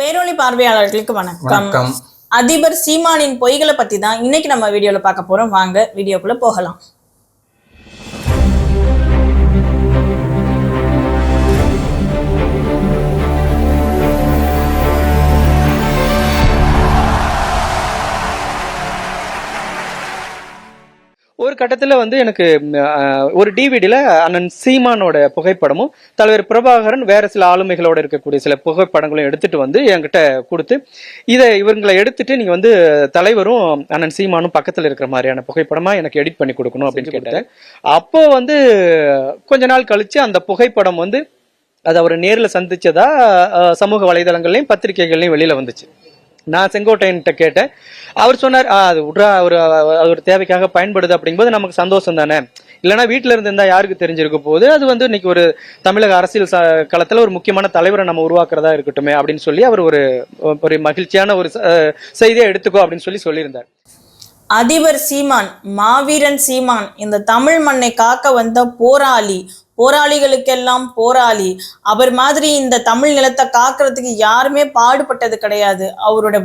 பேரொளி பார்வையாளர்களுக்கு வணக்கம். வணக்கம். அதிபர் சீமானின் பொய்களை பத்தி தான் இன்னைக்கு நம்ம வீடியோல பார்க்க போறோம். வாங்க வீடியோக்குள்ள போகலாம். ஒரு கட்டத்துல வந்து எனக்கு ஒரு டிவிடியில் அண்ணன் சீமானோட புகைப்படமும் தலைவர் பிரபாகரன் வேற சில ஆளுமைகளோட இருக்கக்கூடிய சில புகைப்படங்களும் எடுத்துட்டு வந்து என்கிட்ட கொடுத்து இதை இவங்களை எடுத்துட்டு நீங்க வந்து தலைவரும் அண்ணன் சீமானும் பக்கத்துல இருக்கிற மாதிரியான புகைப்படமா எனக்கு எடிட் பண்ணி கொடுக்கணும் அப்படின்னு கேட்டேன் அப்போ வந்து கொஞ்ச நாள் கழிச்சு அந்த புகைப்படம் வந்து அது அவர் நேர்ல சந்திச்சதா அஹ், சமூக வலைதளங்கள்லயும் பத்திரிகைகள்லயும் வெளியில வந்துச்சு. நான் செங்கோட்டையன்ட்ட கேட்டேன். அவர் சொன்னார் அது விட்றா ஒரு ஒரு தேவைக்காக பயன்படுது அப்படிங்கும்போது நமக்கு சந்தோஷம் தானே. இல்லைன்னா வீட்டில் இருந்திருந்தா யாருக்கு தெரிஞ்சிருக்க போகுது? அது வந்து இன்னைக்கு ஒரு தமிழக அரசியல் ச களத்தில் ஒரு முக்கியமான தலைவரை நம்ம உருவாக்குறதா இருக்கட்டுமே அப்படின்னு சொல்லி அவர் ஒரு ஒரு மகிழ்ச்சியான ஒரு செய்தியை எடுத்துக்கோ அப்படின்னு சொல்லி சொல்லியிருந்தார். அதிபர் சீமான் மாவீரன் சீமான் இந்த தமிழ் மண்ணை காக்க வந்த போராளி போராளிகளுக்கெல்லாம் போராளி. அவர் மாதிரி இந்த தமிழ் நிலத்தை காக்கிறதுக்கு யாருமே பாடுபட்டது கிடையாது. அவரோட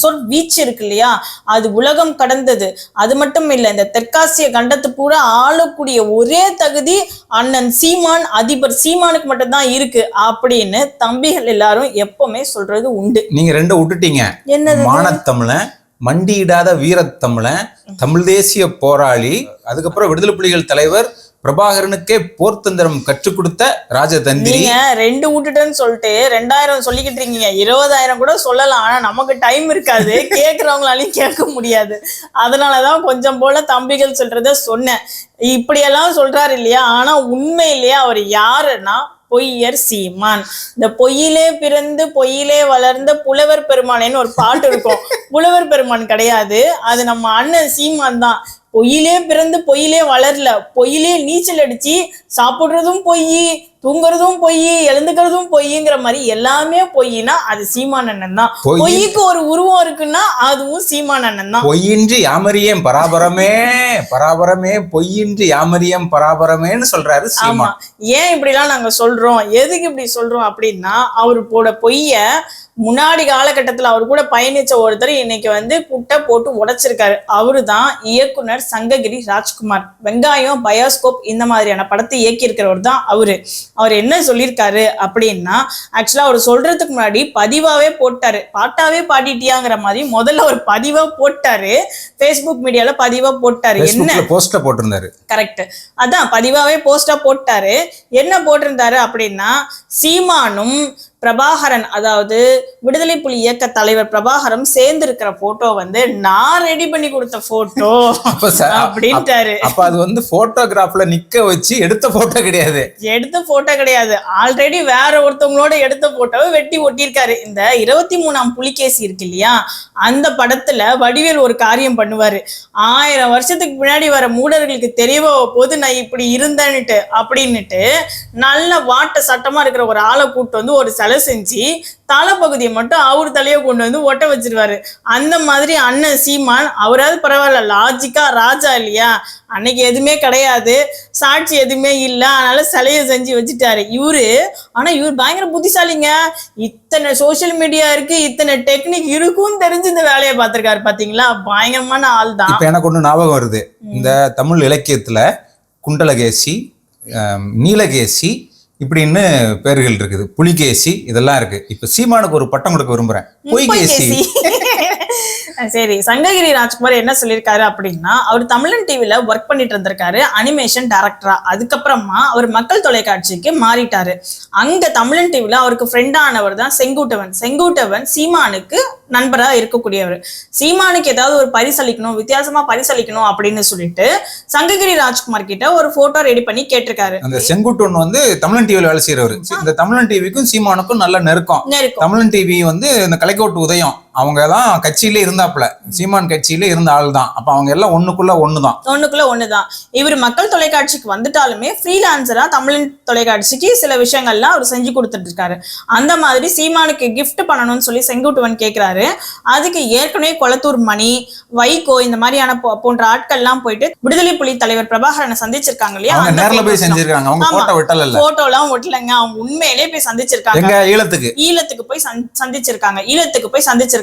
சொற் வீச்சு இருக்கு இல்லையா? அது உலகம் கடந்தது. அது மட்டும் இல்லை இந்த தெற்காசிய கண்டத்து பூரா ஆளக்கூடிய ஒரே தகுதி அண்ணன் சீமான் அதிபர் சீமானுக்கு மட்டும்தான் இருக்கு அப்படின்னு தம்பிகள் எல்லாரும் எப்பவுமே சொல்றது உண்டு. நீங்க ரெண்டு விட்டுட்டீங்க. என்னது? மானத்தமிழன் மண்டியிடாத வீரத்தமிழன் தமிழ் தேசிய போராளி அதுக்கப்புறம் விடுதலை புலிகள் தலைவர் பிரபாகரனுக்கே போர்த்தந்திரம் கற்றுக் கொடுத்த ராஜதந்திரி. ரெண்டு விட்டுட்டேன்னு சொல்லிட்டு ரெண்டாயிரம் சொல்லிக்கிட்டு இருக்கீங்க. இருபதாயிரம் கூட சொல்லலாம். ஆனா நமக்கு டைம் இருக்காது. கேக்குறவங்களாலையும் கேட்க முடியாது. அதனாலதான் கொஞ்சம் போல தம்பிகள் சொல்றத சொன்னேன். இப்படியெல்லாம் சொல்றாரு இல்லையா? ஆனா உண்மையிலேயே அவர் யாருன்னா பொய்யர் சீமான். இந்த பொய்யிலே பிறந்து பொய்யிலே வளர்ந்த புலவர் பெருமானேன்னு ஒரு பாட்டு இருக்கும். புலவர் பெருமான் கிடையாது. அது நம்ம அண்ணன் சீமான் தான். பொய்யிலே பிறந்து பொய்யிலே வளரல. பொய்யிலே நீச்சல் அடிச்சு சாப்பிடுறதும் பொய் தூங்குறதும் பொய் எழுந்துக்கிறதும் பொய்ங்கிற மாதிரி எல்லாமே பொய்னா அது சீமான் அண்ணன் தான். பொய். பொய்க்கு ஒரு உருவம் இருக்குன்னா அதுவும் சீமான் அண்ணன் தான். பொய்யின்றி யாமரியம் பராபரமே பராபரமே பொய்யின்றி யாமரியம் பராபரமேன்னு சொல்றாரு ஆமா. சீமான். ஏன் இப்படிலாம் நாங்க சொல்றோம்? எதுக்கு இப்படி சொல்றோம் அப்படின்னா அவரோட பொய்ய முன்னாடி காலகட்டத்துல அவர் கூட பயணிச்ச ஒருத்தர் இன்னைக்கு வந்து குட்டை போட்டு உடைச்சிருக்காரு. அவரு தான் இயக்குனர் சங்ககிரி ராஜ்குமார். வெங்காயம் பயோஸ்கோப் இந்த மாதிரியான படத்தை இயக்கியிருக்கிறவர் தான் அவரு. அவர் என்ன சொல்லியிருக்காரு அப்படின்னா ஆக்சுவலா அவர் சொல்றதுக்கு முன்னாடி பதிவாவே போட்டாரு. பாட்டாவே பாடிட்டியாங்கிற மாதிரி முதல்ல ஒரு பதிவா போட்டாரு. ஃபேஸ்புக் மீடியால பதிவா போட்டாரு. என்ன? பேஸ்புக்ல போஸ்ட போட்டிருந்தாரு. கரெக்ட் அதான் பதிவாவே போஸ்டா போட்டாரு. என்ன போட்டிருந்தாரு அப்படின்னா சீமானும் பிரபாகரன் அதாவது விடுதலை புலி இயக்க தலைவர் பிரபாகரன் சேர்ந்து இருக்கிற போட்டோ வந்து நான் ரெடி பண்ணி கொடுத்த போட்டோ அப்படின்ட்டாரு. அப்ப அது வந்து போட்டோகிராஃப்ல நிக்க வச்சு எடுத்த போட்டோ கிடையாது. எடுத்த போட்டோ கிடையாது. ஆல்ரெடி வேற ஒருத்தவங்களோட எடுத்த போட்டோவை வெட்டி ஒட்டியிருக்காரு. இந்த இருபத்தி மூணாம் புலிகேசி இருக்கு இல்லையா? அந்த படத்துல வடிவேல் ஒரு காரியம் பண்ணுவாரு. ஆயிரம் வருஷத்துக்கு பின்னாடி வர மூடர்களுக்கு தெரியவோ போது நான் இப்படி இருந்தேன்னுட்டு அப்படின்னுட்டு நல்ல வாட்ட சட்டமா இருக்கிற ஒரு ஆளை கூட்டு வந்து ஒரு சிலை செஞ்சு தலைப்பகுதியை மட்டும் அவர் தலையை கொண்டு வந்து ஒட்ட வச்சிருவாரு. அந்த மாதிரி அண்ணன் சீமான் அவராவது பரவாயில்ல லாஜிக்கா ராஜா இல்லையா? அன்னைக்கு எதுவுமே கிடையாது. சாட்சி எதுவுமே இல்லை. அதனால சிலையை செஞ்சு வச்சுட்டாரு. இவரு ஆனா இவர் பயங்கர புத்திசாலிங்க. இத்தனை சோஷியல் மீடியா இருக்கு இத்தனை டெக்னிக் இருக்கும் தெரிஞ்சு இந்த வேலையை பார்த்திருக்காரு பாத்தீங்களா? பயங்கரமான ஆள் தான் எனக்கு ஒண்ணு ஞாபகம் வருது. இந்த தமிழ் இலக்கியத்துல குண்டலகேசி நீலகேசி இப்படின்னு பேர்கள் இருக்குது. புலிகேசி இதெல்லாம் இருக்கு. இப்ப சீமானுக்கு ஒரு பட்டம் கொடுக்க விரும்புறேன். பொய்கேசி. சரி. சங்ககிரி ராஜ்குமார் என்ன சொல்லியிருக்காரு அப்படின்னா அவர் தமிழன் டிவில ஒர்க் பண்ணிட்டு இருந்திருக்காரு அனிமேஷன் டைரக்டரா அதுக்கப்புறமா அவர் மக்கள் தொலைக்காட்சிக்கு மாறிட்டாரு. அங்க தமிழன் டிவில அவருக்கு ஃப்ரெண்டானவர் தான் செங்குட்டவன். செங்குட்டவன் சீமானுக்கு நண்பரா இருக்கக்கூடியவர். சீமானுக்கு ஏதாவது ஒரு பரிசளிக்கணும் வித்தியாசமா பரிசளிக்கணும் அப்படின்னு சொல்லிட்டு சங்ககிரி ராஜ்குமார் கிட்ட ஒரு போட்டோ ரெடி பண்ணி கேட்டிருக்காரு. அந்த செங்குட்டுவன் வந்து தமிழன் டிவியில் வேலை செய்யறவர் இந்த தமிழன் டிவிக்கும் சீமானுக்கும் நல்ல நெருக்கம். நெருக்கம். தமிழன் டிவி வந்து இந்த கலைக்கோட்டு உதயம். அவங்க தான் கட்சியிலே இருந்தாப்புல. சீமான் கட்சியிலே இருந்த ஆள் தான் அப்ப அவங்க எல்லாம் ஒண்ணுக்குள்ள ஒண்ணுதான். ஒண்ணுக்குள்ள ஒண்ணுதான். இவர் மக்கள் தொலைக்காட்சிக்கு வந்துட்டாலுமே ஃப்ரீலான்சரா தமிழின் தொலைக்காட்சிக்கு சில விஷயங்கள்லாம் அவர் செஞ்சு கொடுத்துட்டு இருக்காரு அந்த மாதிரி சீமானுக்கு gift பண்ணணும்னு சொல்லி செங்குட்டுவன் கேக்குறாரு. அதுக்கு ஏற்கனவே கொளத்தூர் மணி வைகோ இந்த மாதிரியான போன்ற ஆட்கள்லாம் போயிட்டு விடுதலை புலி தலைவர் பிரபாகரனை சந்திச்சிருக்காங்க இல்லையா? நேர்ல போய் செஞ்சிருக்காங்க. அவங்க. போட்டோ விட்டல இல்ல போட்டோ எல்லாம் ஒட்டலைங்க அவங்க உண்மையிலே போய் சந்திச்சிருக்காங்க. எங்க ஈழத்துக்கு? ஈழத்துக்கு போய் சந்- சந்திச்சிருக்காங்க. ஈழத்துக்கு போய் சந்திச்சிருக்காங்க.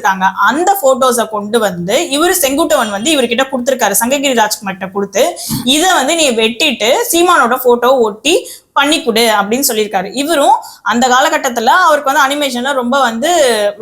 அந்த போட்டோஸை கொண்டு வந்து இவரு செங்குட்டவன் வந்து இவர்கிட்ட கொடுத்துருக்காரு. சங்ககிரி ராஜ்குமார்கிட்ட கொடுத்து இதை வந்து நீ வெட்டிட்டு சீமானோட போட்டோ ஒட்டி பண்ணி கொடு அப்படின்னு சொல்லியிருக்காரு. இவரும் அந்த காலகட்டத்துல அவருக்கு வந்து அனிமேஷன்ல ரொம்ப வந்து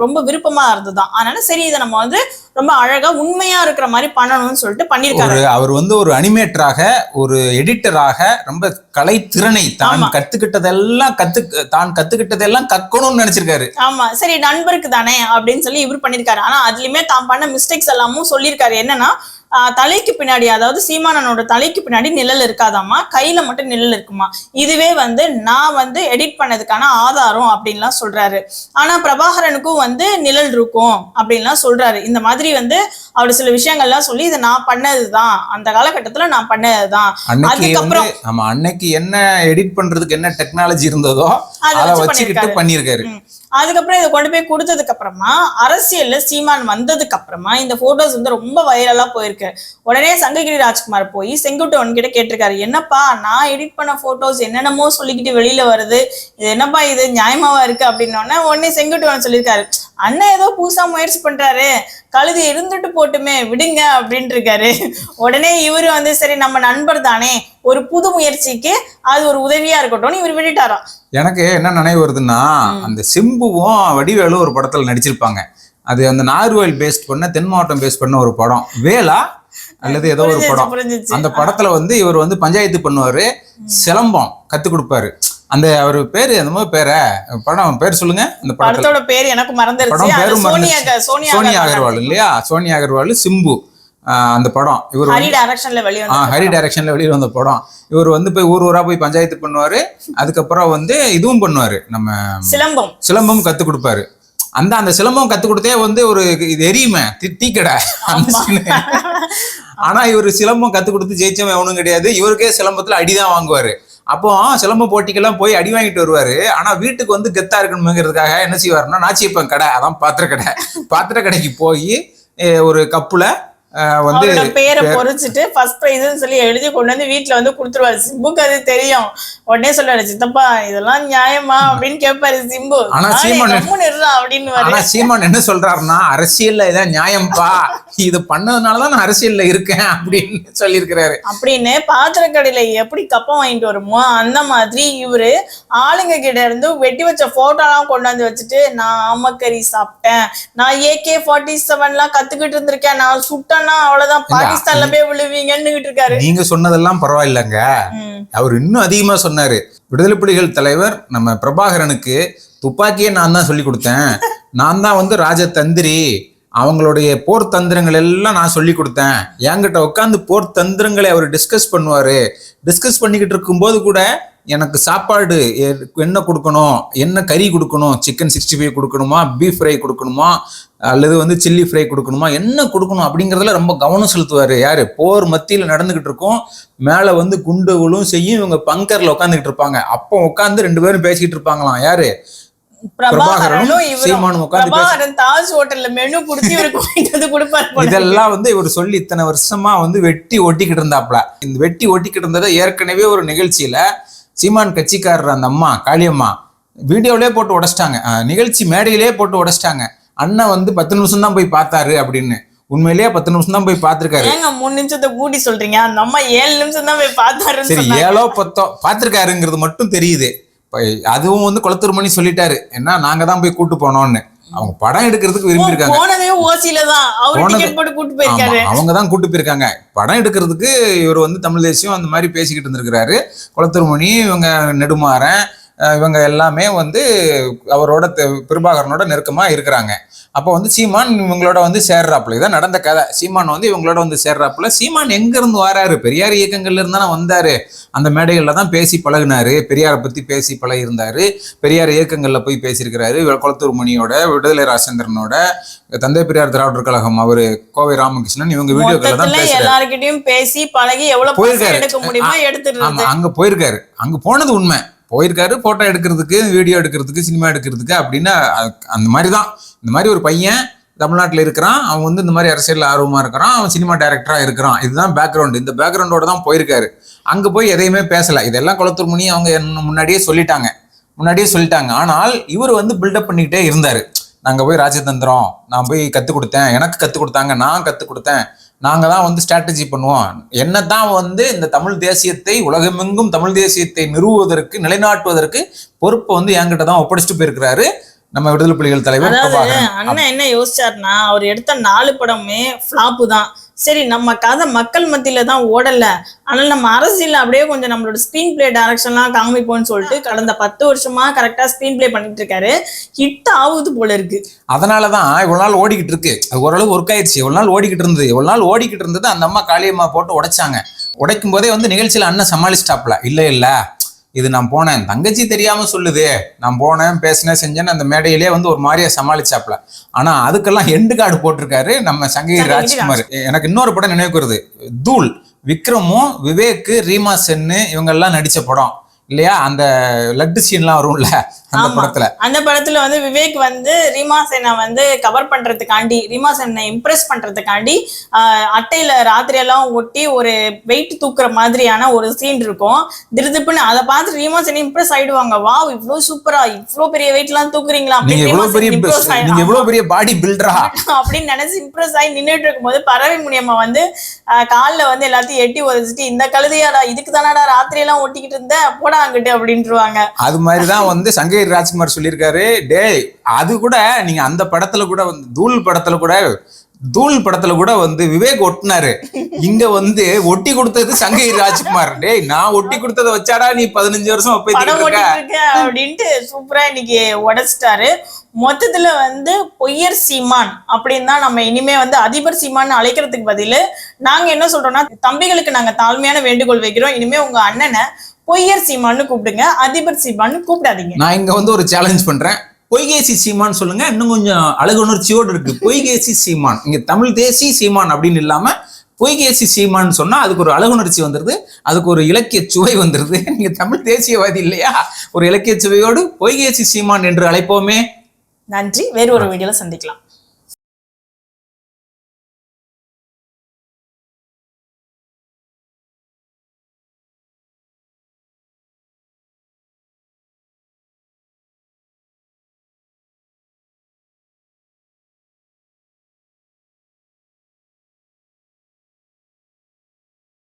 ரொம்ப விருப்பமா இருந்ததுதான். அதனால சரி இதை நம்ம வந்து ரொம்ப அழகா உண்மையா இருக்கிற மாதிரி பண்ணணும்னு சொல்லிட்டு பண்ணிருக்காரு அவர் வந்து ஒரு அனிமேட்டராக ஒரு எடிட்டராக ரொம்ப கலைத்திறனை தான் ஆமா. கத்துக்கிட்டதெல்லாம் கத்து தான் கத்துக்கிட்டதெல்லாம் கக்கணும்னு நினைச்சிருக்காரு. ஆமா. சரி நண்பருக்கு தானே அப்படின்னு சொல்லி இவர் பண்ணிருக்காரு ஆனா அதுலயுமே தான் பண்ண மிஸ்டேக்ஸ் எல்லாமும் சொல்லியிருக்காரு. என்னன்னா தலைக்கு பின்னாடி அதாவது சீமானனோட தலைக்கு பின்னாடி நிழல் இருக்காதாமா கையில மட்டும் நிழல் இருக்குமா? இதுவே வந்து நான் வந்து எடிட் பண்ணதுக்கான ஆதாரம் அப்படின்லாம் சொல்றாரு. ஆனா பிரபாகரனுக்கும் வந்து நிழல் இருக்கும் அப்படின்லாம் சொல்றாரு. இந்த மாதிரி வந்து அவர் சில விஷயங்கள்லாம் சொல்லி இதை நான் பண்ணதுதான். அந்த காலகட்டத்துல நான் பண்ணதுதான். அதுக்கப்புறம் ஆமா அன்னைக்கு என்ன எடிட் பண்றதுக்கு என்ன டெக்னாலஜி இருந்ததோ அதை அதை வச்சு வச்சுக்கிட்டு பண்ணியிருக்காரு. ம். அதுக்கப்புறம் இதை கொண்டு போய் கொடுத்ததுக்கு அப்புறமா அரசியல்ல சீமான் வந்ததுக்கு அப்புறமா இந்த போட்டோஸ் வந்து ரொம்ப வைரலா போயிருக்கு. உடனே சங்ககிரி ராஜ்குமார் போய் செங்குட்டுவன் கிட்ட கேட்டிருக்காரு என்னப்பா நான் எடிட் பண்ண போட்டோஸ் என்னென்னமோ சொல்லிக்கிட்டு வெளியில வருது. இது என்னப்பா இது? நியாயமாவா இருக்கு? அப்படின்னோடனே உடனே செங்குட்டுவன் சொல்லியிருக்காரு அண்ணன் ஏதோ புதுசா முயற்சி பண்றாரு. கழுதி இருந்துட்டு போட்டுமே விடுங்க அப்படின்ட்டு இருக்காரு. உடனே இவரு வந்து சரி நம்ம நண்பர் தானே ஒரு புது முயற்சிக்கு அது ஒரு உதவியா இருக்கட்டும்னு இவர் விட்டுட்டாராம். எனக்கு என்ன நினைவு வருதுன்னா அந்த சிம்புவும் வடிவேலும் ஒரு படத்துல நடிச்சிருப்பாங்க. அது அந்த நாகர்கோவில் பேஸ்ட் பண்ண தென் மாவட்டம் பேஸ்ட் பண்ண ஒரு படம். வேலா அல்லது ஏதோ ஒரு படம். அந்த படத்துல வந்து இவர் வந்து பஞ்சாயத்து பண்ணுவாரு. சிலம்பம் கத்து கொடுப்பாரு. அந்த அவர் பேரு அந்த மாதிரி பேர? படம் பேர் சொல்லுங்க. அந்த படத்தோட பேர் எனக்கு மறந்துருச்சு. படம் பேரும். க- சோனியா அகர்வால். இல்லையா? சோனியா அகர்வால் சிம்பு அந்த படம். இவர் ஹரி டைரக்ஷன்ல வெளிய ஹரி டைரக்ஷன்ல வந்த படம். இவர் வந்து போய் ஊர் ஊரா போய் பஞ்சாயத்து பண்ணுவாரு. அதுக்கப்புறம் வந்து இதுவும் பண்ணுவாரு. நம்ம சிலம்பம். சிலம்பம் கத்து கொடுப்பாரு. அந்த அந்த சிலம்பம் கத்து கொடுத்தே வந்து ஒரு இது எரியுமே. தி- தீக்கடை. ஆனா இவர் சிலம்பம் கத்து கொடுத்து ஜெயிச்சவன் எவனும் கிடையாது. இவருக்கே சிலம்பத்துல அடிதான் வாங்குவாரு. அப்போ சிலம்ப போட்டிக்கெல்லாம் போய் அடி வாங்கிட்டு வருவாரு. ஆனா வீட்டுக்கு வந்து கெத்தா இருக்கணுங்கிறதுக்காக என்ன செய்வாருன்னா நாச்சியப்பன் கடை அதான் பாத்திர கடை பாத்திர கடைக்கு போய் ஒரு கப்புல வந்து பேரை பொறிச்சிட்டு ஃபர்ஸ்ட் பிரைஸ்னு சொல்லி எழுதி கொண்டு வந்து வீட்ல வந்து கொடுத்துருவாரு. சிம்புக்கு அது தெரியும். உடனே சொல்லுவாரு சித்தப்பா இதெல்லாம் நியாயமா? அப்படின்னு கேட்பாரு சிம்பு. ஆனா சீமான் அப்படின்னு ஆனா சீமான் என்ன சொல்றாருன்னா அரசியல்ல இதான் நியாயம்பா. இது பண்ணதுனாலதான் நான் அரசியல்ல இருக்கேன் அப்படின்னு சொல்லியிருக்கிறாரு. அப்படின்னு பாத்திரக்கடையில எப்படி கப்பம் வாங்கிட்டு வருமோ அந்த மாதிரி இவரு ஆளுங்க கிட்ட இருந்து வெட்டி வச்ச போட்டோலாம் கொண்டு வந்து வச்சுட்டு நான் ஆமக்கறி சாப்பிட்டேன். நான் ஏகே ஃபார்ட்டி செவன்லாம் கத்துக்கிட்டு இருந்திருக்கேன். நான் சுட்டேன்னா அவ்வளவுதான். பாகிஸ்தான்ல போய் விழுவீங்கன்னு இருக்காரு. நீங்க சொன்னதெல்லாம் பரவாயில்லைங்க. அவர் இன்னும் அதிகமா சொன்னாரு. விடுதலை புலிகள் தலைவர் நம்ம பிரபாகரனுக்கு துப்பாக்கியே நான் தான் சொல்லி கொடுத்தேன். நான் தான் வந்து ராஜதந்திரி அவங்களுடைய போர் தந்திரங்கள் எல்லாம் நான் சொல்லி கொடுத்தேன். என்கிட்ட உட்காந்து போர் தந்திரங்களை அவர் டிஸ்கஸ் பண்ணுவாரு. டிஸ்கஸ் பண்ணிக்கிட்டு இருக்கும்போது கூட எனக்கு சாப்பாடு என்ன கொடுக்கணும் என்ன கறி கொடுக்கணும் சிக்கன் சிக்ஸ்டி ஃபைவ் கொடுக்கணுமா பீஃப் ஃப்ரை கொடுக்கணுமா அல்லது வந்து சில்லி ஃப்ரை கொடுக்கணுமா என்ன கொடுக்கணும் அப்படிங்கிறதுல ரொம்ப கவனம் செலுத்துவாரு. யாரு? போர் மத்தியில் நடந்துகிட்டு இருக்கோம். மேல வந்து குண்டுகளும் செய்யும் இவங்க பங்கர்ல உட்காந்துக்கிட்டு இருப்பாங்க. அப்போ உட்காந்து ரெண்டு பேரும் பேசிக்கிட்டு இருப்பாங்களாம். யாரு. இதெல்லாம் வந்து இவர் சொல்லி இத்தனை வருஷமா வந்து வெட்டி ஒட்டிக்கிட்டு இருந்தாப்ல இந்த வெட்டி ஒட்டிக்கிட்டு இருந்ததை ஏற்கனவே ஒரு நிகழ்ச்சியில சீமான் கட்சிக்காரர் அந்த அம்மா காளியம்மா வீடியோலயே போட்டு உடைச்சிட்டாங்க. நிகழ்ச்சி மேடையிலே போட்டு உடைச்சிட்டாங்க. அண்ணன் வந்து பத்து நிமிஷம் தான் போய் பார்த்தாரு அப்படின்னு. உண்மையிலேயே பத்து நிமிஷம் தான் போய் பார்த்திருக்காரு. ஏங்க மூணு நிமிஷத்தை கூட்டி சொல்றீங்க? அந்த அம்மா ஏழு நிமிஷம் தான் போய் பார்த்தாருன்னு சரி ஏழோ பத்தோ பார்த்திருக்காருங்கிறது மட்டும் தெரியுது. அதுவும் வந்து குளத்தூர் மணி சொல்லிட்டாரு. என்ன நாங்க தான் போய் கூட்டு போனோம்னு. அவங்க படம் எடுக்கிறதுக்கு விரும்பி இருக்காங்க போனதே ஓசில தான் அவர் போனது- டிக்கெட் போட்டு கூட்டு போயிருக்காரு. ஆமா, அவங்க தான் கூட்டு போயிருக்காங்க. படம் எடுக்கிறதுக்கு இவர் வந்து தமிழ் தேசியம் அந்த மாதிரி பேசிக்கிட்டு இருந்திருக்கிறாரு. குளத்தூர்மணி இவங்க நெடுமாறன் இவங்க எல்லாமே வந்து அவரோட பிரபாகரனோட நெருக்கமா இருக்கிறாங்க. அப்போ வந்து சீமான் இவங்களோட வந்து சேர்றாப்புல. இதான் நடந்த கதை. சீமான் வந்து இவங்களோட வந்து சேர்றாப்புல. சீமான் எங்க இருந்து வராரு? பெரியார் இயக்கங்கள்ல இருந்து தானே வந்தாரு. அந்த மேடைகள்ல தான் பேசி பழகுனாரு. பெரியாரை பத்தி பேசி பழகியிருந்தாரு. பெரியார் இயக்கங்கள்ல போய் பேசியிருக்கிறாரு. குளத்தூர் மணியோட விடுதலை ராசேந்திரனோட தந்தை பெரியார் திராவிடர் கழகம் அவரு கோவை ராமகிருஷ்ணன் இவங்க வீடியோக்கள்ல தான் எல்லார்கிட்டயும் பேசி பழகி பசங்க போயிருக்காரு. எடுக்க முடியுமோ ஆமா எடுத்துடுறது அங்க போயிருக்காரு. அங்க போனது உண்மை. போயிருக்காரு போட்டோ எடுக்கிறதுக்கு வீடியோ எடுக்கிறதுக்கு சினிமா எடுக்கிறதுக்கு அப்படின்னு அந்த மாதிரி தான் இந்த மாதிரி ஒரு பையன் தமிழ்நாட்டில் இருக்கிறான். அவன் வந்து இந்த மாதிரி அரசியல் ஆர்வமாக இருக்கிறான். அவன் சினிமா டைரக்டராக இருக்கிறான். இதுதான் பேக்ரவுண்டு இந்த பேக்ரவுண்டோட தான் போயிருக்காரு. அங்கே போய் எதையுமே பேசலை. இதெல்லாம் குளத்தூர் மணி அவங்க என்ன முன்னாடியே சொல்லிட்டாங்க. முன்னாடியே சொல்லிட்டாங்க. ஆனால் இவர் வந்து பில்டப் பண்ணிக்கிட்டே இருந்தார். நாங்கள் போய் ராஜதந்திரம் நான் போய் கற்றுக் கொடுத்தேன் எனக்கு கற்றுக் கொடுத்தாங்க நான் கற்றுக் கொடுத்தேன். நாங்க தான் வந்து ஸ்ட்ராட்டஜி பண்ணுவோம். என்னதான் வந்து இந்த தமிழ் தேசியத்தை உலகமெங்கும் தமிழ் தேசியத்தை நிறுவுவதற்கு நிலைநாட்டுவதற்கு பொறுப்பை வந்து என்கிட்ட தான் ஒப்படைச்சிட்டு போயிருக்கிறாரு நம்ம விடுதலை புலிகள் தலைவர் அண்ணன் என்ன யோசிச்சாருன்னா அவர் எடுத்த நாலு படமே ஃப்ளாப்பு தான். சரி நம்ம கதை மக்கள் மத்தியில தான் ஓடல. ஆனால் நம்ம அரசியல் அப்படியே கொஞ்சம் நம்மளோட ஸ்க்ரீன் பிளே டைரக்ஷன்லாம் காமிப்போம்னு சொல்லிட்டு கடந்த பத்து வருஷமா கரெக்டா ஸ்க்ரீன் பிளே பண்ணிட்டு இருக்காரு. ஹிட் ஆகுது போல இருக்கு. அதனாலதான் இவ்வளவு நாள் ஓடிக்கிட்டு இருக்கு. ஓரளவு ஒர்க் ஆயிடுச்சு. இவ்வளவு நாள் ஓடிக்கிட்டு இருந்தது. இவ்வளவு நாள் ஓடிக்கிட்டு இருந்தது அந்த அம்மா காளியம்மா போட்டு உடைச்சாங்க. உடைக்கும் போதே வந்து நிகழ்ச்சியில அண்ணன் சமாளிச்சிட்டாப்ல இல்ல இல்ல. இது நான் போனேன். தங்கச்சி தெரியாம சொல்லுது. நான் போனேன் பேசினேன் செஞ்சேன்னு அந்த மேடையிலே வந்து ஒரு மாதிரியா சமாளிச்சாப்ல. ஆனா அதுக்கெல்லாம் எண்டு கார்டு போட்டிருக்காரு நம்ம சங்ககிரி ராஜ்குமார். எனக்கு இன்னொரு படம் நினைவுக்கு வருது தூள் விக்ரமும் விவேக் ரீமா சென்னு இவங்க எல்லாம் நடிச்ச படம். இல்லையா? அந்த லட்டு சீன்லாம் வரும்ல. அந்த. படத்துல. அந்த படத்துல வந்து விவேக் வந்து ரீமா சேனை வந்து கவர் பண்றதுக்காண்டி ரீமா சேனை இம்ப்ரெஸ் பண்றதுக்காண்டி அட்டையில ராத்திரி எல்லாம் ஒட்டி ஒரு வெயிட் தூக்குற மாதிரியான ஒரு சீன் இருக்கும். திருதிப்புன்னு அதை பார்த்து ரீமா சேனை இம்ப்ரெஸ் ஆயிடுவாங்க. வா இவ்ளோ சூப்பரா இவ்ளோ பெரிய வெயிட் எல்லாம் தூக்குறீங்களா? நீங்க எவ்வளவு பெரிய பாடி பில்டரா அப்படின்னு நினைச்சு இம்ப்ரெஸ் ஆகி நின்னுட்டு இருக்கும்போது பறவை முனியம்மா வந்து கால்ல வந்து எல்லாத்தையும் எட்டி உதச்சிட்டு இந்த கழுதையாடா இதுக்கு தானடா ராத்திரி எல்லாம் ஒட்டிக்கிட்டு இருந்த போடா அங்கிட்டு அப்படின்ட்டுருவாங்க அது மாதிரிதான் வந்து சங்ககிரி ராஜ்குமார் சொல்லியிருக்காரு டேய் அது கூட நீங்க அந்த படத்துல கூட வந்து தூள் படத்துல கூட தூள் படத்துல கூட வந்து விவேக் ஒட்டினாரு. இங்க வந்து ஒட்டி கொடுத்தது சங்ககிரி ராஜ்குமார். டேய் நான் ஒட்டி கொடுத்ததை வச்சாடா நீ பதினஞ்சு வருஷம் இருக்க? அப்படின்ட்டு சூப்பரா இன்னைக்கு உடைச்சிட்டாரு. மொத்தத்துல வந்து பொய்யர் சீமான் அப்படின்னு தான் நம்ம இனிமே வந்து அதிபர் சீமான் அழைக்கிறதுக்கு பதிலு நாங்க என்ன சொல்றோம்னா தம்பிகளுக்கு நாங்க தாழ்மையான வேண்டுகோள் வைக்கிறோம். இனிமே உங்க அண்ணனை பொய்யர் சீமான்னு கூப்பிடுங்க அதிபர் சீமான்னு கூப்பிடாதீங்க. நான் இங்க வந்து ஒரு சேலஞ்ச் பண்றேன். பொய்கேசி சீமான் சொல்லுங்க. இன்னும் கொஞ்சம் அழகுணர்ச்சியோடு இருக்கு. பொய்கேசி சீமான். இங்க தமிழ் தேசி சீமான் அப்படின்னு இல்லாம பொய்கேசி சீமான் சொன்னா அதுக்கு ஒரு அழகுணர்ச்சி வந்துருது. அதுக்கு ஒரு இலக்கிய சுவை வந்துருது. நீங்க தமிழ் தேசியவாதி இல்லையா? ஒரு இலக்கிய சுவையோடு பொய்கேசி சீமான் என்று அழைப்போமே. நன்றி. வேறு ஒரு வீடியோல சந்திக்கலாம்.